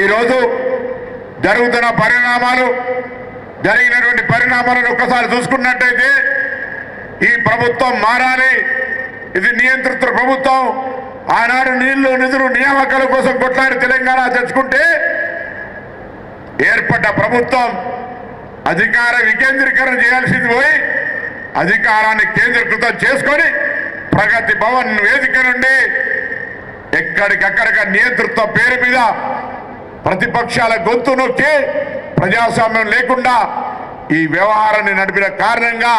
ఈరోజు జరుగుతున్న పరిణామాలు జరిగినటువంటి పరిణామాలను ఒక్కసారి చూసుకున్నట్టయితే ఈ ప్రభుత్వం మారాలి. ఇది నియంత్రిత ప్రభుత్వం. ఆనాడు నీళ్ళు నిధులు నియామకాల కోసం కొట్లాడి తెలంగాణ తెచ్చుకుంటే ఏర్పడ్డ ప్రభుత్వం అధికార వికేంద్రీకరణ చేయాల్సింది పోయి అధికారాన్ని కేంద్రీకృతం చేసుకొని ప్రగతి భవన్ వేదిక నుండి ఎక్కడికక్కడిక నియంతృత్వ పేరు మీద ప్రతిపక్షాల గొంతు నొక్కి ప్రజాస్వామ్యం లేకుండా ఈ వ్యవహారాన్ని నడిపిన కారణంగా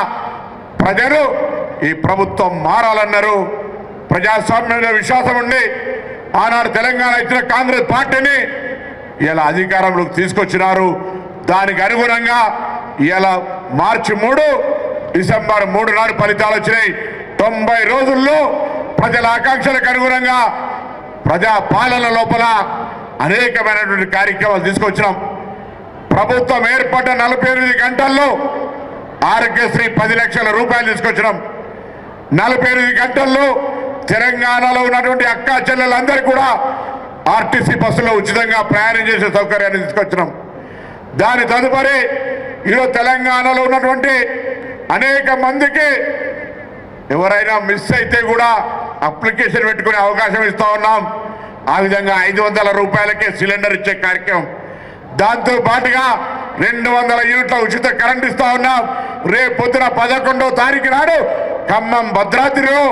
ప్రజలు ఈ ప్రభుత్వం మారాలన్నారు. ప్రజాస్వామ్యంలో విశ్వాసం ఉండి ఆనాడు తెలంగాణ ఇచ్చిన కాంగ్రెస్ పార్టీని ఇలా అధికారంలోకి తీసుకొచ్చినారు. దానికి అనుగుణంగా ఇలా మార్చి మూడు డిసెంబర్ మూడు నాడు ఫలితాలు వచ్చినాయి. తొంభై రోజుల్లో ప్రజల ఆకాంక్షలకు అనుగుణంగా ప్రజా పాలన లోపల అనేకమైనటువంటి కార్యక్రమాలు తీసుకొచ్చినాం. ప్రభుత్వం ఏర్పడ్డ నలభై ఎనిమిది గంటల్లో ఆరోగ్యశ్రీ పది లక్షల రూపాయలు తీసుకొచ్చినాం. నలభై ఎనిమిది గంటల్లో తెలంగాణలో ఉన్నటువంటి అక్క చెల్లెలందరూ కూడా ఆర్టీసీ బస్సులో ఉచితంగా ప్రయాణం చేసే సౌకర్యాన్ని తీసుకొచ్చినాం. దాని తదుపరి ఈరోజు తెలంగాణలో ఉన్నటువంటి అనేక మందికి ఎవరైనా మిస్ అయితే కూడా అప్లికేషన్ పెట్టుకునే అవకాశం ఇస్తా ఉన్నాం. ఆ విధంగా ఐదు వందల రూపాయలకే సిలిండర్ ఇచ్చే కార్యక్రమం. దాంతో పాటుగా రెండు వందల యూనిట్ల ఉచిత కరెంట్ ఇస్తా ఉన్నాం. రేపు పొద్దున పదకొండో తారీఖు నాడు ఖమ్మం భద్రాద్రిలో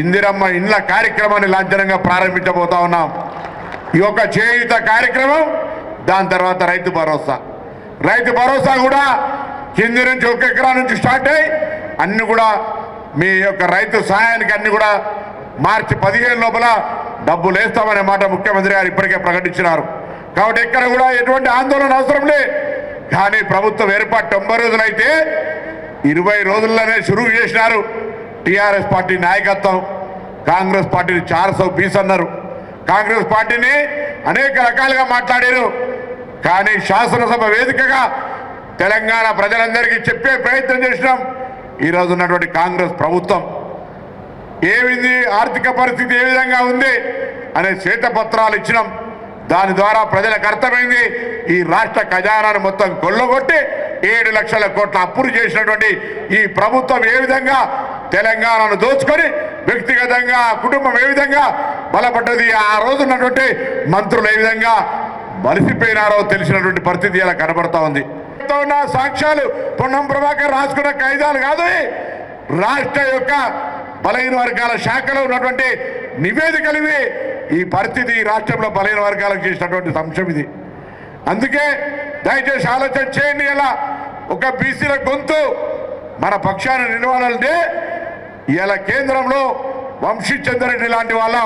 ఇందిరమ్మ ఇండ్ల కార్యక్రమాన్ని లాంఛనంగా ప్రారంభించబోతా ఉన్నాం. ఈ యొక్క చేయుత కార్యక్రమం దాని తర్వాత రైతు భరోసా. రైతు భరోసా కూడా కింది నుంచి ఒక ఎకరా నుంచి స్టార్ట్ అయ్యి అన్ని కూడా మీ యొక్క రైతు సహాయానికి అన్ని కూడా మార్చి పదిహేను లోపల డబ్బులు వేస్తామనే మాట ముఖ్యమంత్రి గారు ఇప్పటికే ప్రకటించినారు. కాబట్టి ఇక్కడ కూడా ఎటువంటి ఆందోళన అవసరం లే. కానీ ప్రభుత్వం ఏర్పాటు తొంభై రోజులైతే ఇరవై రోజుల్లోనే షురువు చేసినారు. టిఆర్ఎస్ పార్టీ నాయకత్వం కాంగ్రెస్ పార్టీని చార్సో బీస్ అన్నారు కాంగ్రెస్ పార్టీని అనేక రకాలుగా మాట్లాడారు. కానీ శాసనసభ వేదికగా తెలంగాణ ప్రజలందరికీ చెప్పే ప్రయత్నం చేసినాం. ఈరోజు ఉన్నటువంటి కాంగ్రెస్ ప్రభుత్వం ఏమింది? ఆర్థిక పరిస్థితి ఏ విధంగా ఉంది? అనే శ్వేతపత్రాలు ఇచ్చినాం. దాని ద్వారా ప్రజలకు అర్థమైంది ఈ రాష్ట్ర ఖజానాను మొత్తం కొల్లగొట్టి ఏడు లక్షల కోట్ల అప్పులు చేసినటువంటి ఈ ప్రభుత్వం ఏ విధంగా తెలంగాణను దోచుకొని వ్యక్తిగతంగా కుటుంబం ఏ విధంగా బలపడ్డది ఆ రోజు ఉన్నటువంటి మంత్రులు ఏ విధంగా మలిసిపోయినారో తెలిసినటువంటి పరిస్థితి ఇలా కనబడతా ఉంది. ఉన్న సాక్ష్యాలు పొన్నం ప్రభాకర్ రాసుకున్న ఖైదాలు కాదు రాష్ట్ర యొక్క బలహీన వర్గాల శాఖలో ఉన్నటువంటి నివేదికలు ఈ పరిస్థితి ఈ రాష్ట్రంలో బలహీన వర్గాలకు చేసినటువంటి అంశం ఇది. అందుకే దయచేసి ఆలోచన చేయండి ఇలా ఒక బీసీల గొంతు మన పక్షాన్ని నిలవాలంటే ఇలా కేంద్రంలో వంశీ చంద్రెడ్డి లాంటి వాళ్ళ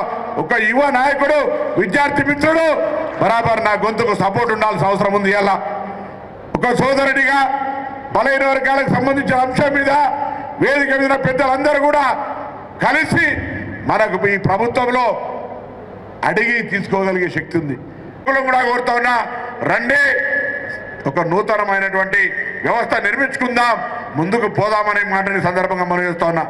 ఒక యువ నాయకుడు విద్యార్థి మిత్రుడు బరాబర్ నా గొంతుకు సపోర్ట్ ఉండాల్సిన అవసరం ఉంది ఇలా. ఒక సోదరుడిగా బలహీన వర్గాలకు సంబంధించిన అంశం మీద వేదిక మీద పెద్దలందరూ కూడా కలిసి మనకు ఈ ప్రభుత్వంలో అడిగి తీసుకోగలిగే శక్తి ఉంది. కూడా కోరుతా ఉన్నా రండి ఒక నూతనమైనటువంటి వ్యవస్థ నిర్మించుకుందాం ముందుకు పోదామనే మాటని సందర్భంగా మనం చేస్తా ఉన్నా.